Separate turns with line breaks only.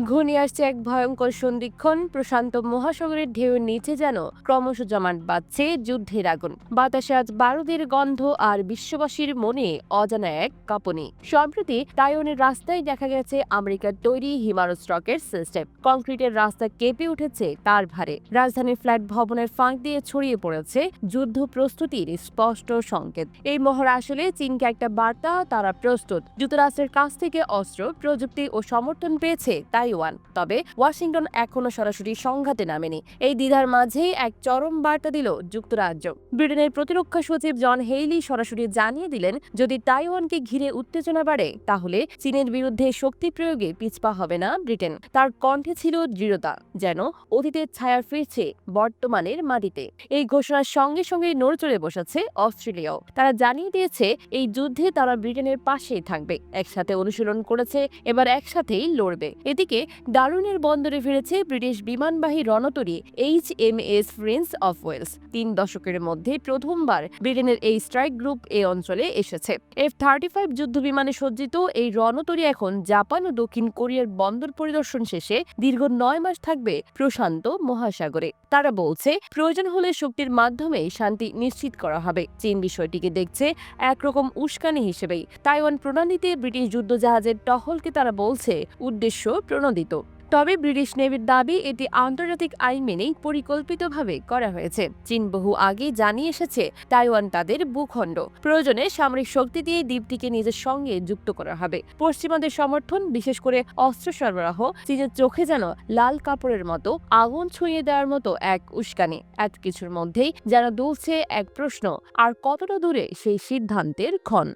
ঘনিয়ে আসছে এক ভয়ঙ্কর সন্ধিক্ষণ। প্রশান্ত মহাসাগরের ঢেউয়ের নিচে যেন ক্রমশ জমাট বাঁধছে যুদ্ধের আগুন। বাতাসে আজ বারুদের গন্ধ আর বিশ্ববাসীর মনে অজানা এক কাঁপনি। সম্প্রতি তাইওয়ানের রাস্তায় দেখা গেছে আমেরিকার তৈরি হিমারস রকেট সিস্টেম। কংক্রিটের রাস্তা কেঁপে উঠেছে তার ভারে। রাজধানীর ফ্ল্যাট ভবনের ফাঁক দিয়ে ছড়িয়ে পড়েছে যুদ্ধ প্রস্তুতির স্পষ্ট সংকেত। এই মহড়া আসলে চীনকে একটা বার্তা, তারা প্রস্তুত। যুক্তরাষ্ট্রের কাছ থেকে অস্ত্র, প্রযুক্তি ও সমর্থন পেয়েছে তাইওয়ান, তবে ওয়াশিংটন এখনও সরাসরি সংঘাতে নামেনি। এই দ্বিধার মাঝেই এক চরম বার্তা দিল যুক্তরাজ্য। ব্রিটেনের প্রতিরক্ষা সচিব জন হেইলি সরাসরি জানিয়ে দিলেন, যদি তাইওয়ানকে ঘিরে উত্তেজনা বাড়ে, তাহলে চীনের বিরুদ্ধে শক্তি প্রয়োগে পিছপা হবে না ব্রিটেন। তার কণ্ঠে ছিল দৃঢ়তা, যেন অতীতের ছায়া ফিরছে বর্তমানের মাটিতে। এই ঘোষণার সঙ্গে সঙ্গে নড়চড়ে বসেছে অস্ট্রেলিয়াও। তারা জানিয়ে দিয়েছে, এই যুদ্ধে তারা ব্রিটেনের পাশেই থাকবে, একসাথে অনুশীলন করেছে, এবার একসাথেই লড়বে। এদিকে দারুনের বন্দরে ফিরেছে ব্রিটিশ বিমানবাহী রণতরী H M S Prince of Wales. তিন দশকের মধ্যে প্রথমবার ব্রিটেনের এই স্ট্রাইক গ্রুপ এই অঞ্চলে এসেছে। এফ থার্টি ফাইভ যুদ্ধ বিমানে সজ্জিত এই রণতরী এখন জাপান ও দক্ষিণ কোরিয়ার বন্দর পরিদর্শন শেষে দীর্ঘ নয় মাস থাকবে প্রশান্ত মহাসাগরে। তারা বলছে, প্রয়োজন হলে শক্তির মাধ্যমে শান্তি নিশ্চিত করা হবে। চীন বিষয়টিকে দেখছে একরকম উস্কানি হিসেবেই। তাইওয়ান প্রণালীতে ব্রিটিশ যুদ্ধজাহাজের টহলকে তারা বলছে, উদ্দেশ্য প্রণোদিত তবে ব্রিটিশ নেভির দাবি, এটি আন্তর্জাতিক আইন মেনেই পরিকল্পিতভাবে করা হয়েছে। চীন বহু আগেই জানিয়ে এসেছে, তাইওয়ান তাদের ভূখণ্ড। প্রয়োজনে সামরিক শক্তি দিয়ে দ্বীপটিকে নিজের সঙ্গে যুক্ত করা হবে। পশ্চিমাদের সমর্থন, বিশেষ করে অস্ত্র সরবরাহ, চীনের চোখে যেন লাল কাপড়ের মতো, আগুন ছুঁয়ে দেওয়ার মতো এক উস্কানি। এত কিছুর মধ্যেই যেন দুলছে এক প্রশ্ন, আর কতটা দূরে সেই সিদ্ধান্তের ক্ষণ?